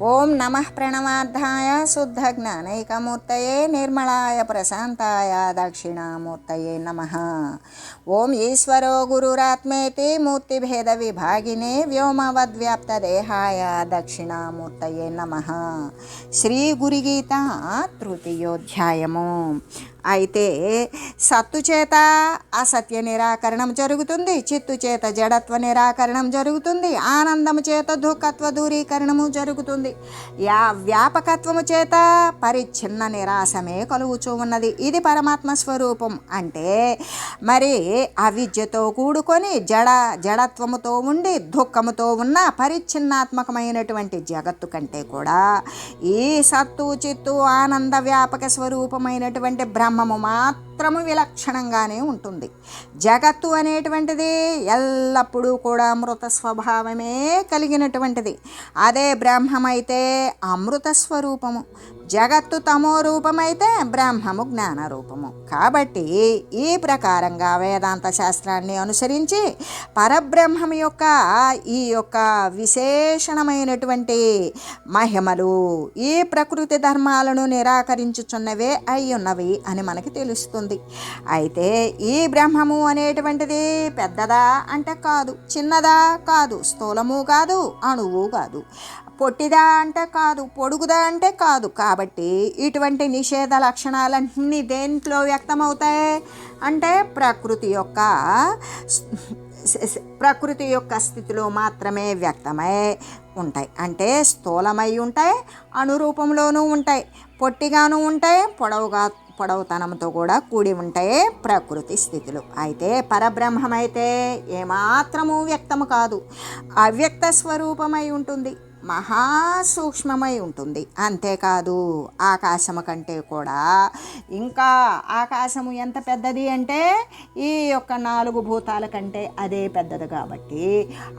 ఓం నమ ప్రణవార్థాయ శుద్ధ జ్ఞానైకమూర్తయే నిర్మలాయ ప్రశాంతాయ దక్షిణామూర్తయే నమ. ఓం ఈశ్వరో గురురాత్మేతి మూర్తిభేద విభాగినే వ్యోమవద్వ్యాప్తదేహాయ దక్షిణామూర్తయే నమ. శ్రీ గురిగీత తృతీయోధ్యాయము. అయితే సత్తు చేత అసత్య నిరాకరణం జరుగుతుంది చిత్తు చేత జడత్వ నిరాకరణం జరుగుతుంది ఆనందము చేత దుఃఖత్వ దూరీకరణము జరుగుతుంది. యా వ్యాపకత్వము చేత పరిచ్ఛిన్న నిరాశమే కలుగుచూ ఉన్నది. ఇది పరమాత్మ స్వరూపం. అంటే మరి అవిద్యతో కూడుకొని జడ జడత్వముతో ఉండి దుఃఖముతో ఉన్న పరిచ్ఛిన్నాత్మకమైనటువంటి జగత్తు కంటే కూడా ఈ సత్తు చిత్తు ఆనంద వ్యాపక స్వరూపమైనటువంటి బ్రహ్మము మాత్రము విలక్షణంగానే ఉంటుంది. జగత్తు అనేటువంటిది ఎల్లప్పుడూ కూడా అమృత స్వభావమే కలిగినటువంటిది. అదే బ్రహ్మమైతే అమృత స్వరూపము. జగత్తు తమో రూపమైతే బ్రహ్మము జ్ఞాన రూపము. కాబట్టి ఈ ప్రకారంగా వేదాంత శాస్త్రాన్ని అనుసరించి పరబ్రహ్మం యొక్క ఈ యొక్క విశేషణమైనటువంటి మహిమలు ఈ ప్రకృతి ధర్మాలను నిరాకరించుచున్నవే అయి ఉన్నవి అని మనకి తెలుస్తుంది. అయితే ఈ బ్రహ్మము అనేటువంటిది పెద్దదా అంటే కాదు చిన్నదా కాదు స్థూలము కాదు అణువు కాదు. పొట్టిదా అంటే కాదు పొడుగుదా అంటే కాదు. కాబట్టి ఇటువంటి నిషేధ లక్షణాలన్నీ దేంట్లో వ్యక్తమవుతాయి? అంటే ప్రకృతి యొక్క ప్రకృతి యొక్క స్థితిలో మాత్రమే వ్యక్తమై ఉంటాయి. అంటే స్థూలమై ఉంటాయి అనురూపంలోనూ ఉంటాయి. పొట్టిగాను ఉంటాయి పొడవుగా పొడవుతనంతో కూడా కూడి ఉంటాయి ప్రకృతి స్థితులు. అయితే పరబ్రహ్మమైతే ఏమాత్రము వ్యక్తము కాదు. అవ్యక్త స్వరూపమై ఉంటుంది. మహాసూక్ష్మమై ఉంటుంది. అంతేకాదు ఆకాశము కంటే కూడా. ఇంకా ఆకాశము ఎంత పెద్దది అంటే ఈ యొక్క నాలుగు భూతాల కంటే అదే పెద్దది కాబట్టి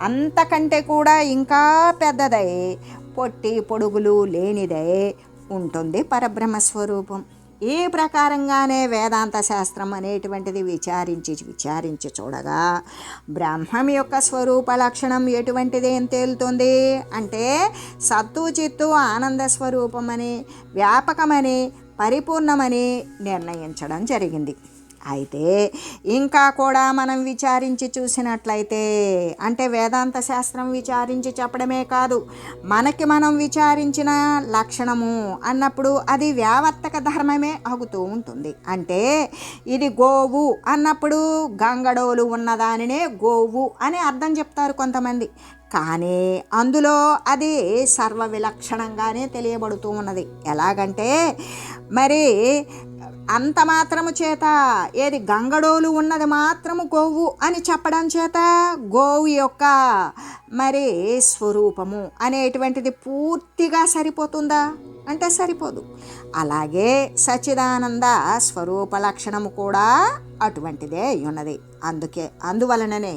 అంతకంటే కూడా ఇంకా పెద్దదై పొట్టి పొడుగులు లేనిదై ఉంటుంది పరబ్రహ్మ స్వరూపం ఈ ప్రకారంగానే వేదాంత శాస్త్రం అనేటువంటిది విచారించి విచారించి చూడగా బ్రహ్మం యొక్క స్వరూప లక్షణం ఎటువంటిది ఏం తేలుతుంది? అంటే సత్తు చిత్తు ఆనంద స్వరూపమని వ్యాపకమని పరిపూర్ణమని నిర్ణయించడం జరిగింది. అయితే ఇంకా కూడా మనం విచారించి చూసినట్లయితే అంటే వేదాంత శాస్త్రం విచారించి చెప్పడమే కాదు మనకి మనం విచారించిన లక్షణము అన్నప్పుడు అది వ్యావర్తక ధర్మమే అవుతూ ఉంటుంది. అంటే ఇది గోవు అన్నప్పుడు గంగడోలు ఉన్నదానినే గోవు అని అర్థం చెప్తారు కొంతమంది. కానీ అందులో అది సర్వ విలక్షణంగానే తెలియబడుతూ ఉన్నది. ఎలాగంటే మరి అంత మాత్రము చేత ఏది గంగడోలు ఉన్నది మాత్రము గోవు అని చెప్పడం చేత గోవు యొక్క మరి స్వరూపము అనేటువంటిది పూర్తిగా సరిపోతుందా? అంటే సరిపోదు. అలాగే సచిదానంద స్వరూప లక్షణము కూడా అటువంటిదే ఉన్నది. అందుకే అందువలననే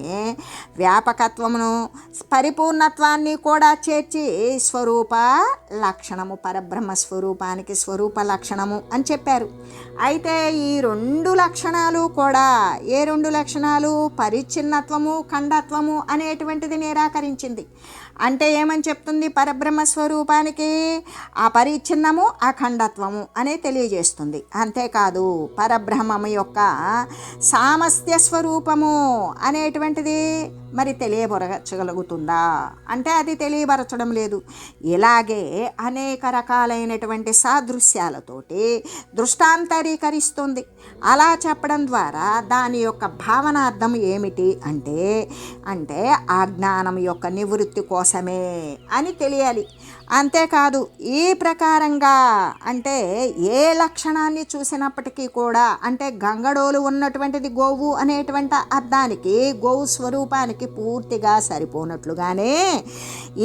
వ్యాపకత్వమును పరిపూర్ణత్వాన్ని కూడా చేర్చి స్వరూప లక్షణము పరబ్రహ్మ స్వరూపానికి స్వరూప లక్షణము అని చెప్పారు. అయితే ఈ రెండు లక్షణాలు కూడా ఏ రెండు లక్షణాలు? పరిచ్ఛిన్నత్వము ఖండత్వము అనేటువంటిది నిరాకరించింది. అంటే ఏమని చెప్తుంది పరబ్రహ్మ స్వరూపానికి? ఆ పరిచ్ఛిన్నము అఖండత్వము అనే తెలియజేస్తుంది. అంతేకాదు పరబ్రహ్మము యొక్క సామస్య స్వరూపము అనేటువంటిది మరి తెలియబరచగలుగుతుందా అంటే అది తెలియబరచడం లేదు. ఇలాగే అనేక రకాలైనటువంటి సాదృశ్యాలతోటి దృష్టాంతరీకరిస్తుంది. అలా చెప్పడం ద్వారా దాని యొక్క భావనార్థం ఏమిటి అంటే అంటే ఆ జ్ఞానం యొక్క నివృత్తి కోసం కోసమే అని తెలియాలి. అంతేకాదు ఈ ప్రకారంగా అంటే ఏ లక్షణాన్ని చూసినప్పటికీ కూడా అంటే గంగడోలు ఉన్నటువంటిది గోవు అనేటువంటి అర్థానికి గోవు స్వరూపానికి పూర్తిగా సరిపోనట్లుగానే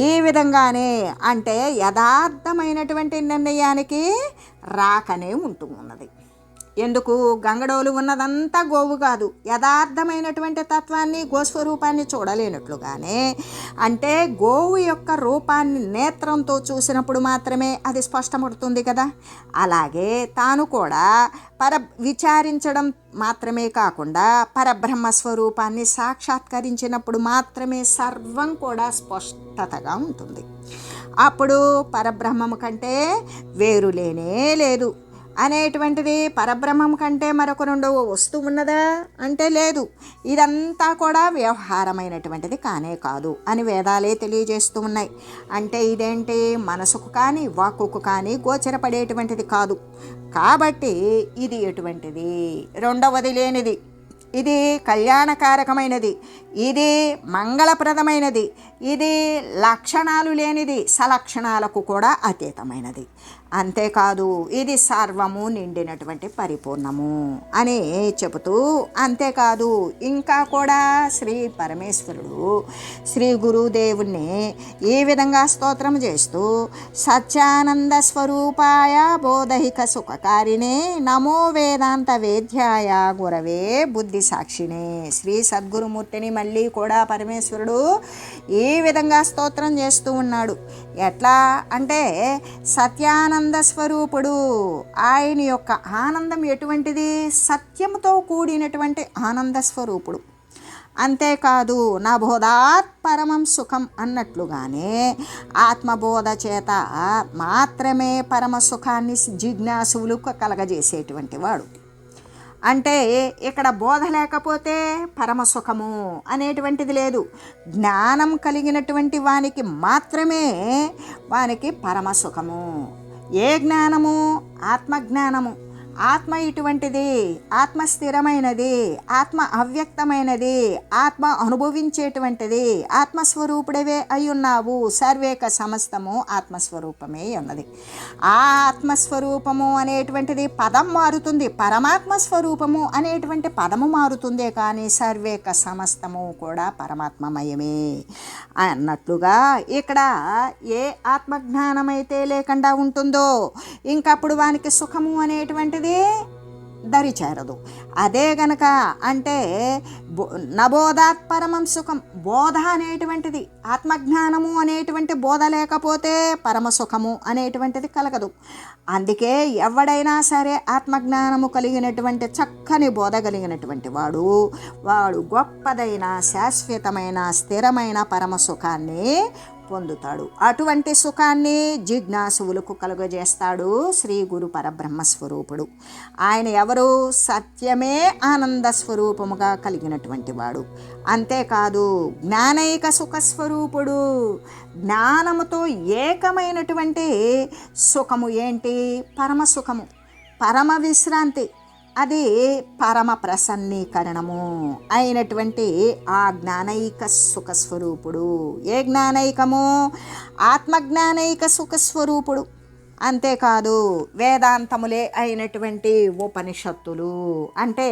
ఈ విధంగానే అంటే యథార్థమైనటువంటి నిర్ణయానికి రాకనే ఉంటూ ఉన్నది ఎందుకు గంగడోలు ఉన్నదంతా గోవు కాదు. యథార్థమైనటువంటి తత్వాన్ని గోస్వరూపాన్ని చూడలేనట్లుగానే అంటే గోవు యొక్క రూపాన్ని నేత్రంతో చూసినప్పుడు మాత్రమే అది స్పష్టమవుతుంది కదా. అలాగే తాను కూడా పర విచారించడం మాత్రమే కాకుండా పరబ్రహ్మ స్వరూపాన్ని సాక్షాత్కరించినప్పుడు మాత్రమే సర్వం కూడా స్పష్టతగా ఉంటుంది. అప్పుడు పరబ్రహ్మము కంటే వేరులేనే లేదు. అనేటువంటిది పరబ్రహ్మం కంటే మరొక రెండవ వస్తువు ఉన్నదా? అంటే లేదు. ఇదంతా కూడా వ్యవహారమైనటువంటిది కానే కాదు అని వేదాలే తెలియజేస్తూ ఉన్నాయి. అంటే ఇదేంటి? మనసుకు కానీ వాక్కుకు కానీ గోచరపడేటువంటిది కాదు. కాబట్టి ఇది ఎటువంటిది? రెండవది లేనిది. ఇది కళ్యాణకారకమైనది. ఇది మంగళప్రదమైనది. ఇది లక్షణాలు లేనిది. సలక్షణాలకు కూడా అతీతమైనది. అంతేకాదు ఇది సర్వము నిండినటువంటి పరిపూర్ణము అని చెబుతూ అంతేకాదు ఇంకా కూడా శ్రీ పరమేశ్వరుడు శ్రీ గురుదేవుణ్ణి ఈ విధంగా స్తోత్రం చేస్తూ సత్యానంద స్వరూపాయ బోధహిక సుఖకారిణే నమో వేదాంత వేద్యాయ గురవే బుద్ధి సాక్షినే శ్రీ సద్గురుమూర్తిని మళ్ళీ కూడా పరమేశ్వరుడు ఈ విధంగా స్తోత్రం చేస్తూ ఉన్నాడు. ఎట్లా అంటే సత్యానంద స్వరూపుడు ఆయన యొక్క ఆనందం ఎటువంటిది? సత్యముతో కూడినటువంటి ఆనంద స్వరూపుడు. అంతేకాదు నా బోధాత్ పరమం సుఖం అన్నట్లుగానే ఆత్మబోధ చేత మాత్రమే పరమ సుఖాన్ని జిజ్ఞాసువులకు కలగజేసేటువంటి వాడు. అంటే ఇక్కడ బోధ లేకపోతే పరమ సుఖము అనేటువంటిది లేదు. జ్ఞానం కలిగినటువంటి వానికి మాత్రమే వానికి పరమ సుఖము ఏ జ్ఞానము? ఆత్మజ్ఞానము. ఆత్మ ఇటువంటిది ఆత్మ స్థిరమైనది ఆత్మ అవ్యక్తమైనది ఆత్మ అనుభవించేటువంటిది ఆత్మస్వరూపుడవే అయి ఉన్నావు సర్వేక సమస్తము ఆత్మస్వరూపమే ఉన్నది ఆ ఆత్మస్వరూపము అనేటువంటిది పదం మారుతుంది పరమాత్మ స్వరూపము అనేటువంటి పదము మారుతుందే కానీ సర్వేక సమస్తము కూడా పరమాత్మమయమే అన్నట్లుగా ఇక్కడ ఏ ఆత్మజ్ఞానమైతే లేకుండా ఉంటుందో ఇంకప్పుడు వానికి సుఖము అనేటువంటిది దరి చేరదు అదే గనక అంటే నబోధాత్ పరమం సుఖం బోధ అనేటువంటిది ఆత్మజ్ఞానము అనేటువంటి బోధ లేకపోతే పరమ సుఖము అనేటువంటిది కలగదు. అందుకే ఎవడైనా సరే ఆత్మజ్ఞానము కలిగినటువంటి చక్కని బోధ కలిగినటువంటి వాడు వాడు గొప్పదైన శాశ్వతమైన స్థిరమైన పరమ సుఖాన్ని పొందుతాడు. అటువంటి సుఖాన్ని జిజ్ఞాసువులకు కలుగజేస్తాడు శ్రీ గురు పరబ్రహ్మ స్వరూపుడు. ఆయన ఎవరు సత్యమే ఆనంద స్వరూపముగా కలిగినటువంటి వాడు. అంతేకాదు జ్ఞానైక సుఖ స్వరూపుడు. జ్ఞానముతో ఏకమైనటువంటి సుఖము ఏంటి? పరమ సుఖము. పరమ విశ్రాంతి. అది పరమ ప్రసన్నీకరణము అయినటువంటి ఆ జ్ఞానైక సుఖస్వరూపుడు. ఏ జ్ఞానైకము? ఆత్మజ్ఞానైక సుఖస్వరూపుడు. అంతేకాదు వేదాంతములే అయినటువంటి ఉపనిషత్తులు. అంటే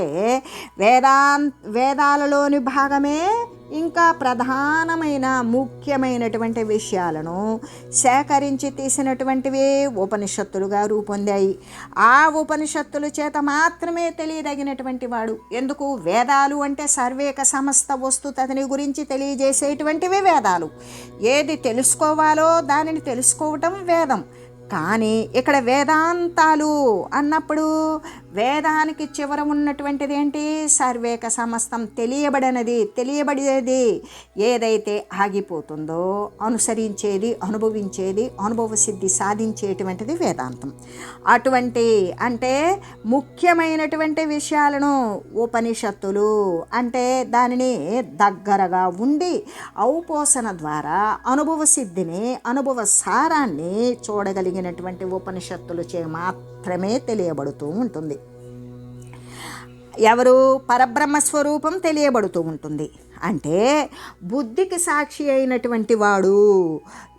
వేదాం వేదాలలోని భాగమే ఇంకా ప్రధానమైన ముఖ్యమైనటువంటి విషయాలను సేకరించి తీసినటువంటివి ఉపనిషత్తులుగా రూపొందాయి. ఆ ఉపనిషత్తుల చేత మాత్రమే తెలియదగినటువంటి వాడు. ఎందుకు? వేదాలు అంటే సర్వేక సమస్త వస్తుతని గురించి తెలియజేసేటువంటివి వేదాలు. ఏది తెలుసుకోవాలో దానిని తెలుసుకోవటం వేదం. కానీ ఇక్కడ వేదాంతాలు అన్నప్పుడు వేదానికి చివర ఉన్నటువంటిది ఏంటి సర్వేక సమస్తం తెలియబడినది తెలియబడేది ఏదైతే ఆగిపోతుందో అనుసరించేది అనుభవించేది అనుభవ సిద్ధి సాధించేటువంటిది వేదాంతం. అటువంటి అంటే ముఖ్యమైనటువంటి విషయాలను ఉపనిషత్తులు అంటే దానిని దగ్గరగా ఉండి ఔపోసన ద్వారా అనుభవ సిద్ధిని అనుభవ సారాన్ని చూడగలిగినటువంటి ఉపనిషత్తులు చే మాత్రం మాత్రమే తెలియబడుతూ ఉంటుంది. ఎవరు పరబ్రహ్మ స్వరూపం తెలియబడుతూ ఉంటుంది. అంటే బుద్ధికి సాక్షి అయినటువంటి వాడు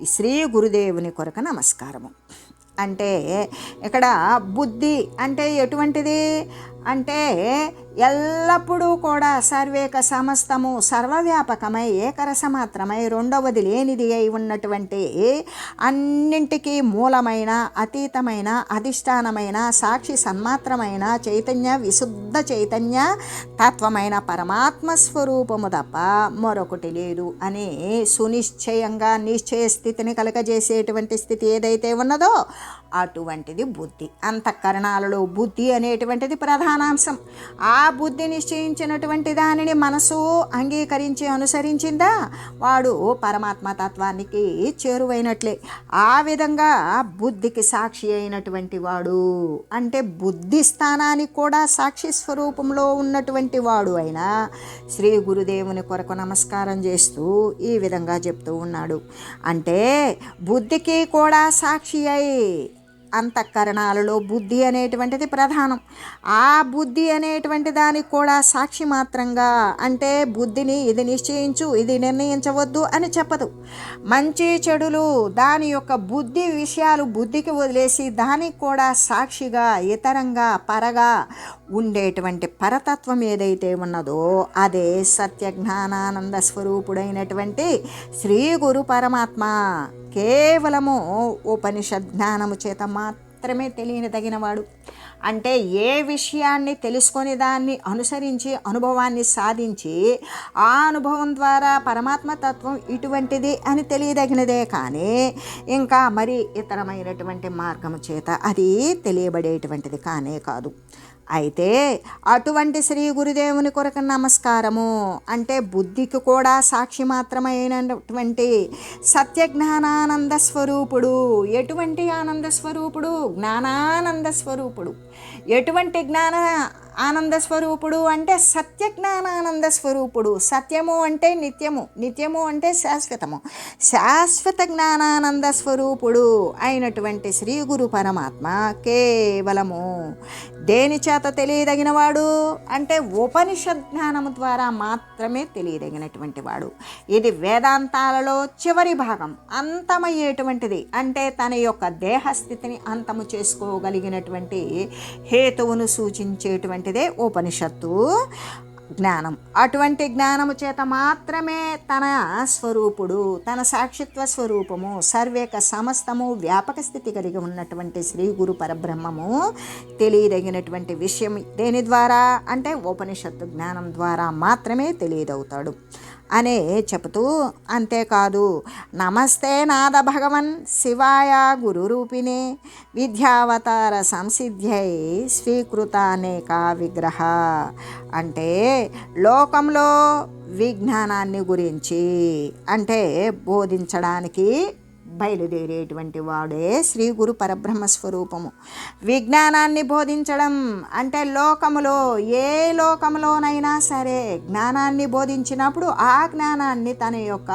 శ్రీ గురుదేవుని కొరకు నమస్కారము. అంటే ఇక్కడ బుద్ధి అంటే ఎటువంటిది? అంటే ఎల్లప్పుడూ కూడా సర్వేక సమస్తము సర్వవ్యాపకమై ఏకరసమాత్రమై రెండవది లేనిది అయి ఉన్నటువంటి అన్నింటికీ మూలమైన అతీతమైన అధిష్టానమైన సాక్షి సన్మాత్రమైన చైతన్య విశుద్ధ చైతన్య తత్వమైన పరమాత్మ స్వరూపము తప్ప మరొకటి లేదు అని సునిశ్చయంగా నిశ్చయ స్థితిని కలగజేసేటువంటి స్థితి ఏదైతే ఉన్నదో అటువంటిది బుద్ధి. అంతఃకరణాలలో బుద్ధి అనేటువంటిది ప్రధాన. ప్రధానాంశం ఆ బుద్ధి నిశ్చయించినటువంటి దానిని మనసు అంగీకరించి అనుసరించిందా? వాడు పరమాత్మ తత్వానికి చేరువైనట్లే. ఆ విధంగా బుద్ధికి సాక్షి అయినటువంటి వాడు అంటే బుద్ధి స్థానానికి కూడా సాక్షి స్వరూపంలో ఉన్నటువంటి వాడు అయినా శ్రీ గురుదేవుని కొరకు నమస్కారం చేస్తూ ఈ విధంగా చెప్తూ ఉన్నాడు. అంటే బుద్ధికి కూడా సాక్షి అయి అంతఃకరణాలలో బుద్ధి అనేటువంటిది ప్రధానం. ఆ బుద్ధి అనేటువంటి దానికి కూడా సాక్షి మాత్రంగా అంటే బుద్ధిని ఇది నిశ్చయించు ఇది నిర్ణయించవద్దు అని చెప్పదు. మంచి చెడులు దాని యొక్క బుద్ధి విషయాలు బుద్ధికి వదిలేసి దానికి కూడా సాక్షిగా ఇతరంగా పరగా ఉండేటువంటి పరతత్వం ఏదైతే ఉన్నదో అదే సత్య జ్ఞానానంద స్వరూపుడైనటువంటి శ్రీ గురు పరమాత్మ కేవలము ఉపనిషద్ జ్ఞానము చేత మాత్రమే తెలియని తగినవాడు. అంటే ఏ విషయాన్ని తెలుసుకొని దాన్ని అనుసరించి అనుభవాన్ని సాధించి ఆ అనుభవం ద్వారా పరమాత్మ తత్వం ఇటువంటిది అని తెలియదగినదే కానీ ఇంకా మరి ఇతరమైనటువంటి మార్గము చేత అది తెలియబడేటువంటిది కానే కాదు. అయితే అటువంటి శ్రీ గురుదేవుని కొరకు నమస్కారము అంటే బుద్ధికి కూడా సాక్షి మాత్రమైనటువంటి సత్యజ్ఞానానంద స్వరూపుడు ఎటువంటి ఆనంద స్వరూపుడు? జ్ఞానానంద స్వరూపుడు. ఎటువంటి జ్ఞాన ఆనంద స్వరూపుడు అంటే సత్య జ్ఞానానంద స్వరూపుడు. సత్యము అంటే నిత్యము నిత్యము అంటే శాశ్వతము. శాశ్వత జ్ఞానానంద స్వరూపుడు అయినటువంటి శ్రీ గురు పరమాత్మ కేవలము దేని చేత తెలియదగినవాడు? అంటే ఉపనిషద్ జ్ఞానము ద్వారా మాత్రమే తెలియదగినటువంటి వాడు. ఇది వేదాంతాలలో చివరి భాగం. అంతమయ్యేటువంటిది. అంటే తన యొక్క దేహస్థితిని అంతము చేసుకోగలిగినటువంటి హేతువును సూచించేటువంటిదే ఉపనిషత్తు. జ్ఞానం. అటువంటి జ్ఞానము చేత మాత్రమే తన స్వరూపుడు తన సాక్షిత్వ స్వరూపము సర్వేక సమస్తము వ్యాపక స్థితి కలిగి ఉన్నటువంటి శ్రీ గురు పరబ్రహ్మము తెలియదగినటువంటి విషయం దేని ద్వారా? అంటే ఉపనిషత్తు జ్ఞానం ద్వారా మాత్రమే తెలియదవుతాడు. అనే చెబుతూ అంతేకాదు నమస్తే నాద భగవన్ శివాయ గురురూపిణే విద్యావతార సంసిద్ధ్యై స్వీకృత అనేక విగ్రహ అంటే లోకంలో విజ్ఞానాన్ని గురించి అంటే బోధించడానికి బయలుదేరేటువంటి వాడే శ్రీ గురు పరబ్రహ్మ స్వరూపము. విజ్ఞానాన్ని బోధించడం అంటే లోకములో ఏ లోకములోనైనా సరే జ్ఞానాన్ని బోధించినప్పుడు ఆ జ్ఞానాన్ని తన యొక్క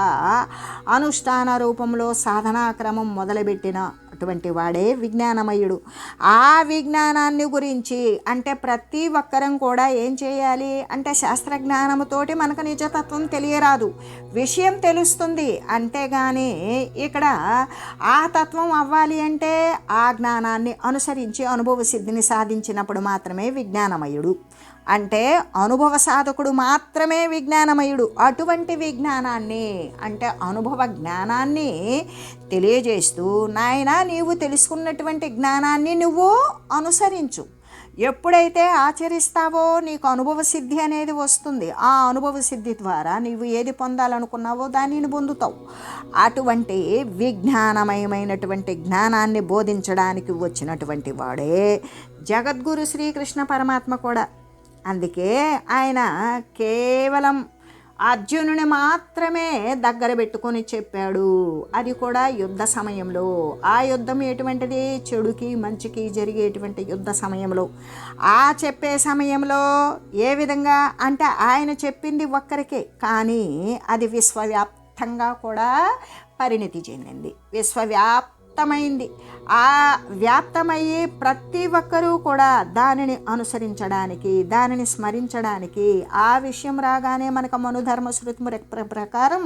అనుష్ఠాన రూపంలో సాధనాక్రమం మొదలుపెట్టిన అటువంటి వాడే విజ్ఞానమయుడు. ఆ విజ్ఞానాన్ని గురించి అంటే ప్రతి ఒక్కరం కూడా ఏం చేయాలి? అంటే శాస్త్రజ్ఞానముతోటి మనకు నిజతత్వం తెలియరాదు. విషయం తెలుస్తుంది. అంతేగాని ఇక్కడ ఆ తత్వం అవ్వాలి అంటే ఆ జ్ఞానాన్ని అనుసరించి అనుభవ సిద్ధిని సాధించినప్పుడు మాత్రమే విజ్ఞానమయుడు. అంటే అనుభవ సాధకుడు మాత్రమే విజ్ఞానమయుడు. అటువంటి విజ్ఞానాన్ని అంటే అనుభవ జ్ఞానాన్ని తెలియజేస్తూ నాయన నీవు తెలుసుకున్నటువంటి జ్ఞానాన్ని నువ్వు అనుసరించు. ఎప్పుడైతే ఆచరిస్తావో నీకు అనుభవ సిద్ధి అనేది వస్తుంది. ఆ అనుభవ సిద్ధి ద్వారా నీవు ఏది పొందాలనుకున్నావో దానిని పొందుతావు. అటువంటి విజ్ఞానమయమైనటువంటి జ్ఞానాన్ని బోధించడానికి వచ్చినటువంటి వాడే జగద్గురు శ్రీకృష్ణ పరమాత్మ కూడా. అందుకే ఆయన కేవలం అర్జునుని మాత్రమే దగ్గర పెట్టుకొని చెప్పాడు. అది కూడా యుద్ధ సమయంలో. ఆ యుద్ధం ఎటువంటిది? చెడుకి మంచికి జరిగేటువంటి యుద్ధ సమయంలో. ఆ చెప్పే సమయంలో ఏ విధంగా? అంటే ఆయన చెప్పింది ఒక్కరికే. కానీ అది విశ్వవ్యాప్తంగా కూడా పరిణితి చెందింది. విశ్వవ్యాప్ వ్యాప్తమైంది ఆ వ్యాప్తమయ్యి ప్రతి ఒక్కరూ కూడా దానిని అనుసరించడానికి దానిని స్మరించడానికి ఆ విషయం రాగానే మనకు మనుధర్మ శృతి ప్రకారం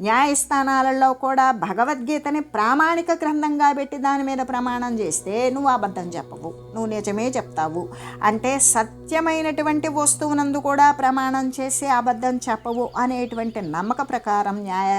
న్యాయస్థానాలలో కూడా భగవద్గీతని ప్రామాణిక గ్రంథంగా పెట్టి దాని మీద ప్రమాణం చేస్తే నువ్వు అబద్ధం చెప్పవు నువ్వు నిజమే చెప్తావు. అంటే సత్యమైనటువంటి వస్తువునందు కూడా ప్రమాణం చేసి అబద్ధం చెప్పవు అనేటువంటి నమ్మక ప్రకారం న్యాయ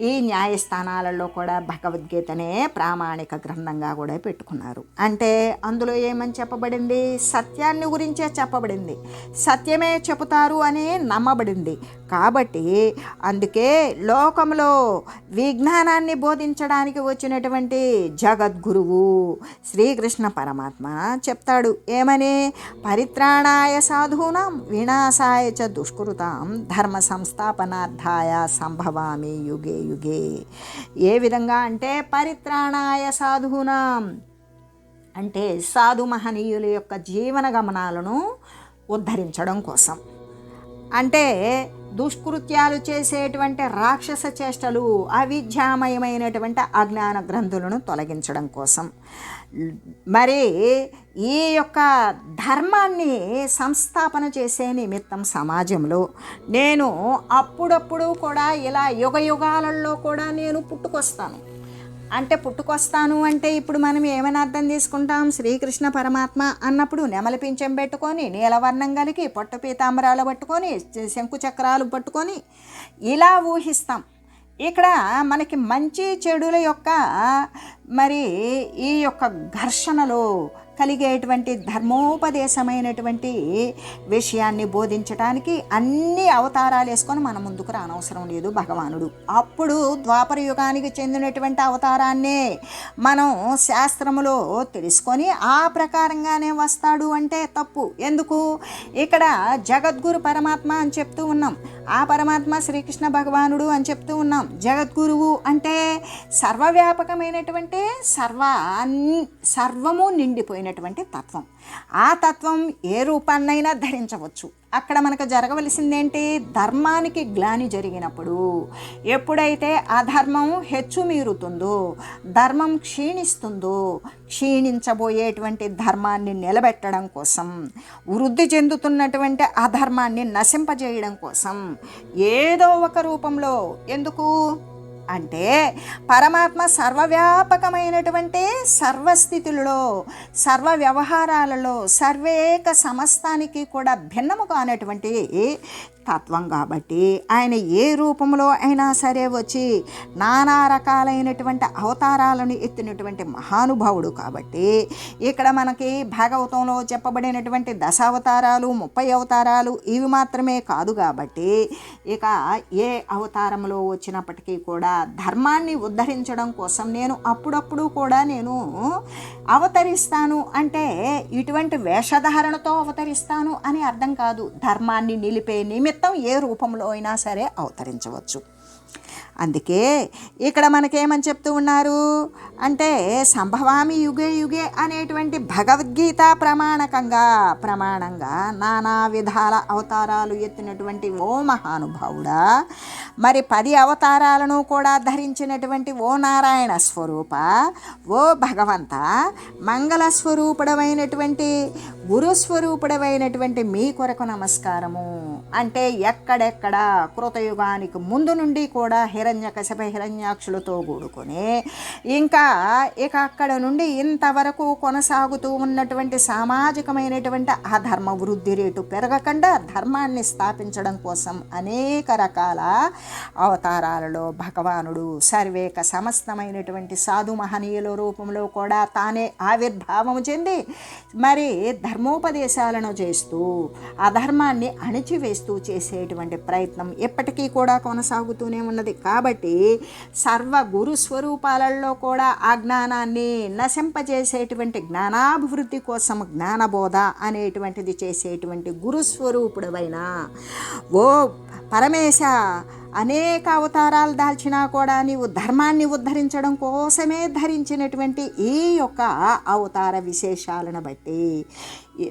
ఈ న్యాయస్థానాలలో కూడా భగవద్గీతనే ప్రామాణిక గ్రంథంగా కూడా పెట్టుకున్నారు. అంటే అందులో ఏమని చెప్పబడింది? సత్యాన్ని గురించే చెప్పబడింది. సత్యమే చెబుతారు అని నమ్మబడింది. కాబట్టి అందుకే లోకంలో విజ్ఞానాన్ని బోధించడానికి వచ్చినటువంటి జగద్గురువు శ్రీకృష్ణ పరమాత్మ చెప్తాడు. ఏమని? పరిత్రాణాయ సాధూనాం వినాశాయ చ దుష్కృతాం ధర్మ సంస్థాపనార్థాయ సంభవామి యుగే యుగే. ఏ విధంగా అంటే పరిత్రాణాయ సాధునాం అంటే సాధు మహనీయుల యొక్క జీవన గమనాలను ఉద్ధరించడం కోసం. అంటే దుష్కృత్యాలు చేసేటువంటి రాక్షస చేష్టలు అవిద్యామయమైనటువంటి అజ్ఞాన గ్రంథులను తొలగించడం కోసం. మరి ఈ యొక్క ధర్మాన్ని సంస్థాపన చేసే నిమిత్తం సమాజంలో నేను అప్పుడప్పుడు కూడా ఇలా యుగ యుగాలలో కూడా నేను పుట్టుకొస్తాను. అంటే పుట్టుకొస్తాను అంటే ఇప్పుడు మనం ఏమైనా అర్థం తీసుకుంటాం? శ్రీకృష్ణ పరమాత్మ అన్నప్పుడు నెమలి పింఛం పెట్టుకొని నీలవర్ణం కలిగి పొట్ట పీతాంబరాలు పట్టుకొని శంకు చక్రాలు పట్టుకొని ఇలా ఊహిస్తాం. ఇక్కడ మనకి మంచి చెడుల యొక్క మరి ఈ యొక్క ఘర్షణలో కలిగేటువంటి ధర్మోపదేశమైనటువంటి విషయాన్ని బోధించడానికి అన్ని అవతారాలు వేసుకొని మన ముందుకు రానవసరం లేదు భగవానుడు. అప్పుడు ద్వాపర యుగానికి చెందినటువంటి అవతారాన్నే మనం శాస్త్రములో తెలుసుకొని ఆ ప్రకారంగానే వస్తాడు అంటే తప్పు. ఎందుకు? ఇక్కడ జగద్గురు పరమాత్మ అని చెప్తూ ఉన్నాం. ఆ పరమాత్మ శ్రీకృష్ణ భగవానుడు అని చెప్తూ ఉన్నాం. జగద్గురువు అంటే సర్వవ్యాపకమైనటువంటి సర్వ సర్వము నిండిపోయినటువంటి తత్వం. ఆ తత్వం ఏ రూపాన్నైనా ధరించవచ్చు. అక్కడ మనకు జరగవలసిందేంటి? ధర్మానికి గ్లాని జరిగినప్పుడు ఎప్పుడైతే అధర్మం హెచ్చుమీరుతుందో ధర్మం క్షీణిస్తుందో క్షీణించబోయేటువంటి ధర్మాన్ని నిలబెట్టడం కోసం వృద్ధి చెందుతున్నటువంటి అధర్మాన్ని నశింపజేయడం కోసం ఏదో ఒక రూపంలో ఎందుకు? అంటే పరమాత్మ సర్వవ్యాపకమైనటువంటి సర్వస్థితులలో సర్వ వ్యవహారాలలో సర్వేక సమస్తానికి కూడా భిన్నము కానటువంటి తత్వం కాబట్టి ఆయన ఏ రూపంలో అయినా సరే వచ్చి నానా రకాలైనటువంటి అవతారాలను ఎత్తినటువంటి మహానుభావుడు కాబట్టి ఇక్కడ మనకి భాగవతంలో చెప్పబడినటువంటి దశ అవతారాలు ముప్పై అవతారాలు ఇవి మాత్రమే కాదు కాబట్టి ఇక ఏ అవతారంలో వచ్చినప్పటికీ కూడా ధర్మాన్ని ఉద్ధరించడం కోసం నేను అప్పుడప్పుడు కూడా నేను అవతరిస్తాను అంటే ఇటువంటి వేషధారణతో అవతరిస్తాను అని అర్థం కాదు. ధర్మాన్ని నిలిపే నిమిత్తం ఏ రూపంలో అయినా సరే అవతరించవచ్చు. అందుకే ఇక్కడ మనకేమని చెప్తూ ఉన్నారు? అంటే సంభవామి యుగే యుగే అనేటువంటి భగవద్గీత ప్రమాణకంగా ప్రమాణంగా నానా విధాల అవతారాలు ఎత్తినటువంటి ఓ మహానుభావుడా మరి పది అవతారాలను కూడా ధరించినటువంటి ఓ నారాయణ స్వరూప ఓ భగవంత మంగళ స్వరూపుడమైనటువంటి గురుస్వరూపుడవైనటువంటి మీ కొరకు నమస్కారము. అంటే ఎక్కడెక్కడ కృతయుగానికి ముందు నుండి కూడా హిరణ్య కశప హిరణ్యాక్షులతో కూడుకొని ఇంకా ఇక అక్కడ నుండి ఇంతవరకు కొనసాగుతూ ఉన్నటువంటి సామాజికమైనటువంటి ఆ ధర్మ వృద్ధి రేటు పెరగకుండా ధర్మాన్ని స్థాపించడం కోసం అనేక రకాల అవతారాలలో భగవానుడు సర్వేక సమస్తమైనటువంటి సాధు మహనీయుల రూపంలో కూడా తానే ఆవిర్భావము చెంది మరి ధర్మోపదేశాలను చేస్తూ అధర్మాన్ని అణిచివేస్తూ చేసేటువంటి ప్రయత్నం ఎప్పటికీ కూడా కొనసాగుతూనే ఉన్నది. కాబట్టి సర్వ గురు స్వరూపాలలో కూడా ఆ జ్ఞానాన్ని నశింపజేసేటువంటి జ్ఞానాభివృద్ధి కోసం జ్ఞానబోధ అనేటువంటిది చేసేటువంటి గురుస్వరూపుడవైన ఓ పరమేశ అనేక అవతారాలు దాల్చినా కూడా నీవు ధర్మాన్ని ఉద్ధరించడం కోసమే ధరించినటువంటి ఈ యొక్క అవతార విశేషాలను బట్టి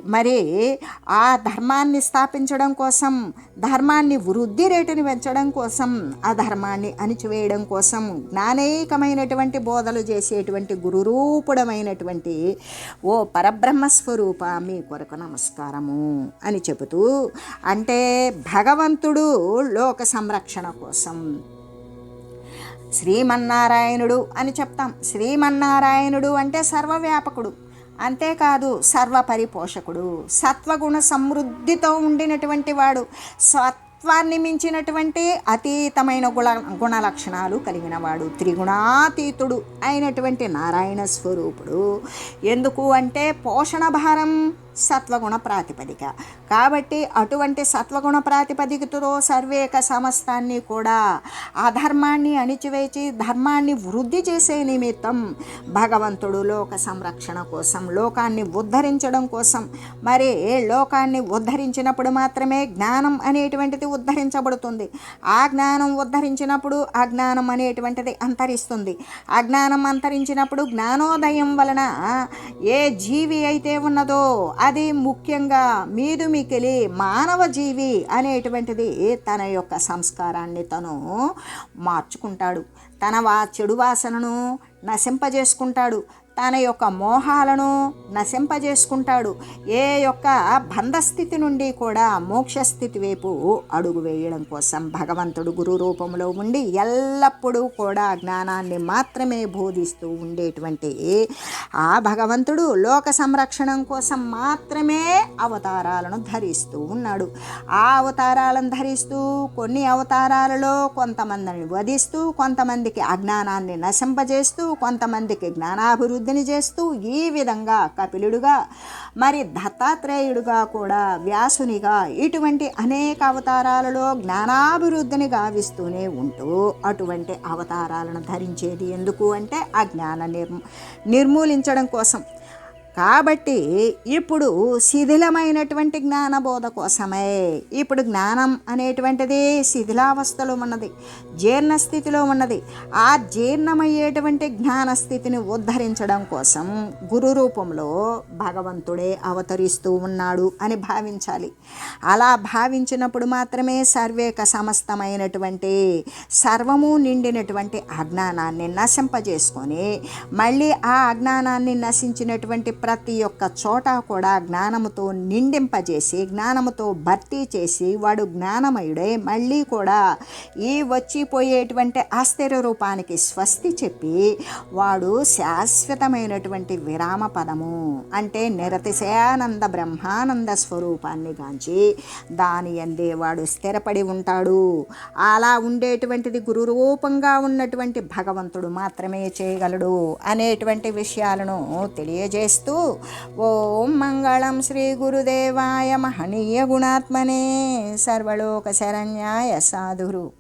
మరి ఆ ధర్మాన్ని స్థాపించడం కోసం ధర్మాన్ని వృద్ధి రేటుని పెంచడం కోసం ఆ ధర్మాన్ని అణిచివేయడం కోసం జ్ఞానేకమైనటువంటి బోధలు చేసేటువంటి గురురూపుడమైనటువంటి ఓ పరబ్రహ్మ స్వరూప మీ కొరకు నమస్కారము అని చెబుతూ అంటే భగవంతుడు లోక సంరక్షణ కోసం శ్రీమన్నారాయణుడు అని చెప్తాం. శ్రీమన్నారాయణుడు అంటే సర్వవ్యాపకుడు. అంతేకాదు సర్వపరిపోషకుడు సత్వగుణ సమృద్ధితో ఉండినటువంటి వాడు సత్వాన్ని మించినటువంటి అతీతమైన గుణ గుణ లక్షణాలు కలిగిన వాడు త్రిగుణాతీతుడు అయినటువంటి నారాయణ స్వరూపుడు. ఎందుకు అంటే పోషణ భారం సత్వగుణ ప్రాతిపదిక. కాబట్టి అటువంటి సత్వగుణ ప్రాతిపదికతో సర్వేక సమస్తాన్ని కూడా అధర్మాన్ని అణిచివేచి ధర్మాన్ని వృద్ధి చేసే నిమిత్తం భగవంతుడు లోక సంరక్షణ కోసం లోకాన్ని ఉద్ధరించడం కోసం మరి లోకాన్ని ఉద్ధరించినప్పుడు మాత్రమే జ్ఞానం అనేటువంటిది ఉద్ధరించబడుతుంది. ఆ జ్ఞానం ఉద్ధరించినప్పుడు అజ్ఞానం అనేటువంటిది అంతరిస్తుంది. అజ్ఞానం అంతరించినప్పుడు జ్ఞానోదయం వలన ఏ జీవి అయితే ఉన్నదో అది ముఖ్యంగా మీదు మికిలి మానవ జీవి అనేటువంటిది తన యొక్క సంస్కారాన్ని తను మార్చుకుంటాడు. తన వా చెడు వాసనను నశింపజేసుకుంటాడు. తన యొక్క మోహాలను నశింపజేసుకుంటాడు. ఏ యొక్క బంధస్థితి నుండి కూడా మోక్షస్థితి వైపు అడుగు వేయడం కోసం భగవంతుడు గురు రూపంలో ఉండి ఎల్లప్పుడూ కూడా జ్ఞానాన్ని మాత్రమే బోధిస్తూ ఉండేటువంటి ఆ భగవంతుడు లోక సంరక్షణం కోసం మాత్రమే అవతారాలను ధరిస్తూ ఉన్నాడు. ఆ అవతారాలను ధరిస్తూ కొన్ని అవతారాలలో కొంతమందిని వధిస్తూ కొంతమందికి అజ్ఞానాన్ని నశింపజేస్తూ కొంతమందికి జ్ఞానాభివృద్ధి వృద్ధిని చేస్తూ ఈ విధంగా కపిలుడుగా మరి దత్తాత్రేయుడుగా కూడా వ్యాసునిగా ఇటువంటి అనేక అవతారాలలో జ్ఞానాభివృద్ధిని గావిస్తూనే ఉంటూ అటువంటి అవతారాలను ధరించేది ఎందుకు అంటే ఆ జ్ఞాన నిర్మూ నిర్మూలించడం కోసం. కాబట్టి ఇప్పుడు శిథిలమైనటువంటి జ్ఞానబోధ కోసమే. ఇప్పుడు జ్ఞానం అనేటువంటిది శిథిలావస్థలో ఉన్నది జీర్ణస్థితిలో ఉన్నది. ఆ జీర్ణమయ్యేటువంటి జ్ఞానస్థితిని ఉద్ధరించడం కోసం గురు రూపంలో భగవంతుడే అవతరిస్తూ ఉన్నాడు అని భావించాలి. అలా భావించినప్పుడు మాత్రమే సర్వేక సమస్తమైనటువంటి సర్వము నిండినటువంటి అజ్ఞానాన్ని నశింపజేసుకొని మళ్ళీ ఆ అజ్ఞానాన్ని నశించినటువంటి ప్రతి ఒక్క చోట కూడా జ్ఞానముతో నిండింపజేసి జ్ఞానముతో భర్తీ చేసి వాడు జ్ఞానమయుడే మళ్ళీ కూడా ఈ వచ్చిపోయేటువంటి అస్థిర రూపానికి స్వస్తి చెప్పి వాడు శాశ్వతమైనటువంటి విరామ పదము అంటే నిరతిశయానంద బ్రహ్మానంద స్వరూపాన్ని గాంచి దాని అందే వాడు స్థిరపడి ఉంటాడు. అలా ఉండేటువంటిది గురు రూపంగా ఉన్నటువంటి భగవంతుడు మాత్రమే చేయగలడు అనేటువంటి విషయాలను తెలియజేస్తూ ఓం మంగళం శ్రీ గురుదేవాయ మహనీయ గుణాత్మనే సర్వలోక శరణ్యాయ